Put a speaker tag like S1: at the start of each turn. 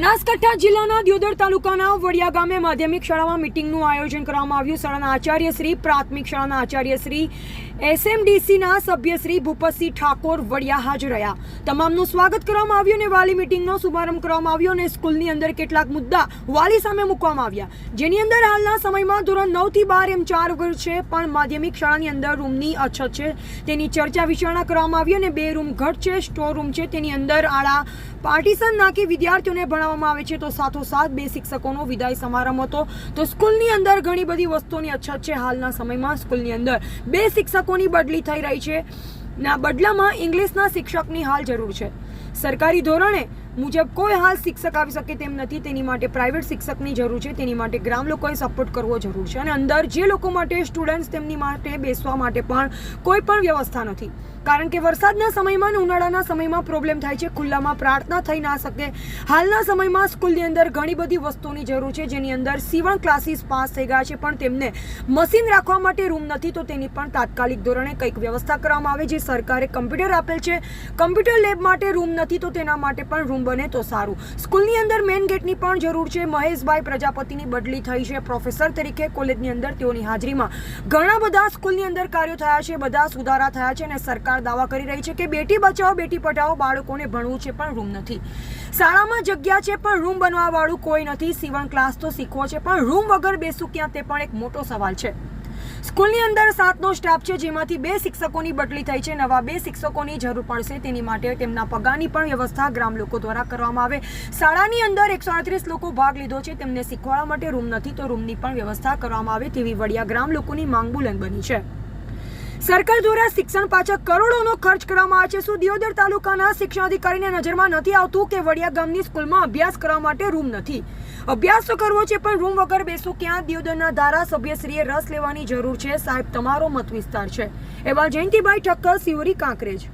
S1: બનાસકાંઠા જિલ્લાના દિયોદર તાલુકાના વડિયા ગામે માધ્યમિક શાળામાં મિટિંગનું આયોજન કરવામાં આવ્યું. શાળાના આચાર્ય શ્રી, પ્રાથમિક શાળાના આચાર્ય શ્રી, એસએમડીસીના સભ્ય શ્રી ભૂપતસિંહ ઠાકોર વડિયા હાજર રહ્યા. તમામનું સ્વાગત કરવામાં આવ્યું અને વાલી મિટિંગનો શુભારંભ કરવામાં આવ્યો અને સ્કૂલની અંદર કેટલાક મુદ્દા વાલી સામે મૂકવામાં આવ્યા. જેની અંદર હાલના સમયમાં ધોરણ નવથી બાર એમ ચાર વર્ગ છે, પણ માધ્યમિક શાળાની અંદર રૂમની અછત છે. તેની ચર્ચા વિચારણા કરવામાં આવી અને બે રૂમ ઘટ છે, સ્ટોર રૂમ છે. તેની અંદર આડા પાર્ટીશન નાખી વિદ્યાર્થીઓને ભણાવવામાં આવે છે તો સાથોસાથ બે શિક્ષકોનો વિદાય સમારંભ હતો. તો સ્કૂલની અંદર ઘણી બધી વસ્તુઓની અછત છે હાલના સમયમાં સ્કૂલની અંદર. બે શિક્ષકોની બદલી થઈ રહી છે. ના, બદલામાં ઇંગ્લિશના શિક્ષકની હાલ જરૂર છે. સરકારી ધોરણે મુજબ કોઈ હાલ શિક્ષક આવી શકે તેમ નથી. તેની માટે પ્રાઇવેટ શિક્ષકની જરૂર છે. તેની માટે ગ્રામ લોકોએ સપોર્ટ કરવો જરૂર છે. અને અંદર જે લોકો માટે સ્ટુડન્ટ્સ તેમની માટે બેસવા માટે પણ કોઈ પણ વ્યવસ્થા નથી. કારણ કે વરસાદના સમયમાં અને ઉનાળાના સમયમાં પ્રોબ્લેમ થાય છે. ખુલ્લામાં પ્રાર્થના થઈ ના શકે. હાલના સમયમાં સ્કૂલની અંદર ઘણી બધી વસ્તુઓની જરૂર છે, જેની અંદર સીવણ ક્લાસીસ પાસ થઈ ગયા છે, પણ તેમને મશીન રાખવા માટે રૂમ નથી, તો તેની પણ તાત્કાલિક ધોરણે કંઈક વ્યવસ્થા કરવામાં આવે, જે સરકારે કમ્પ્યુટર આપેલ છે. કમ્પ્યુટર લેબ માટે રૂમ નથી, તો તેના માટે પણ રૂમ બને તો સારું. સ્કૂલની અંદર મેઇન ગેટની પણ જરૂર છે. મહેશભાઈ પ્રજાપતિની બદલી થઈ છે. પ્રોફેસર તરીકે કોલેજની અંદર તેઓની હાજરીમાં ઘણા બધા સ્કૂલની અંદર કાર્યો થયા છે, બધા સુધારા થયા છે અને સરકાર દાવા કરી રહી છે કે બેટી બચાવો, બેટી પઢાઓ બાળકોને ભણવું છે પણ રૂમ નથી. શાળામાં જગ્યા છે પણ રૂમ બનવાવાળું કોઈ નથી. સીવણ ક્લાસ તો શીખવો છે પણ રૂમ વગર બેસું ક્યાં તે પણ એક મોટો સવાલ છે. સ્કૂલની અંદર સાતનો સ્ટાફ છે જેમાંથી બે શિક્ષકોની બદલી થઈ છે. નવા બે શિક્ષકોની જરૂર પડશે તેની માટે તેમના પગારની પણ વ્યવસ્થા ગ્રામ લોકો દ્વારા કરવામાં આવે. શાળાની અંદર એકસો અડત્રીસ લોકો ભાગ લીધો છે. તેમને શીખવાડવા માટે રૂમ નથી તો રૂમની પણ વ્યવસ્થા કરવામાં આવે તેવી વડિયા ગ્રામ લોકોની માંગ બુલંદ બની છે. સરકાર દ્વારા શિક્ષણ પાછળ કરોડોનો ખર્ચ કરવામાં આવે છે. શું દિયોદર તાલુકાના શિક્ષણ અધિકારીને નજરમાં નથી આવતું કે વડિયા ગામની સ્કૂલમાં અભ્યાસ કરવા માટે રૂમ નથી? અભ્યાસ તો કરવો છે, પણ રૂમ વગર બેસવું ક્યાં? દિયોદરના ધારાસભ્યશ્રીએ રસ લેવાની જરૂર છે. સાહેબ, તમારો મત વિસ્તાર છે. એવા જયંતિભાઈ ઠક્કર સિયોરી કાંકરેજ.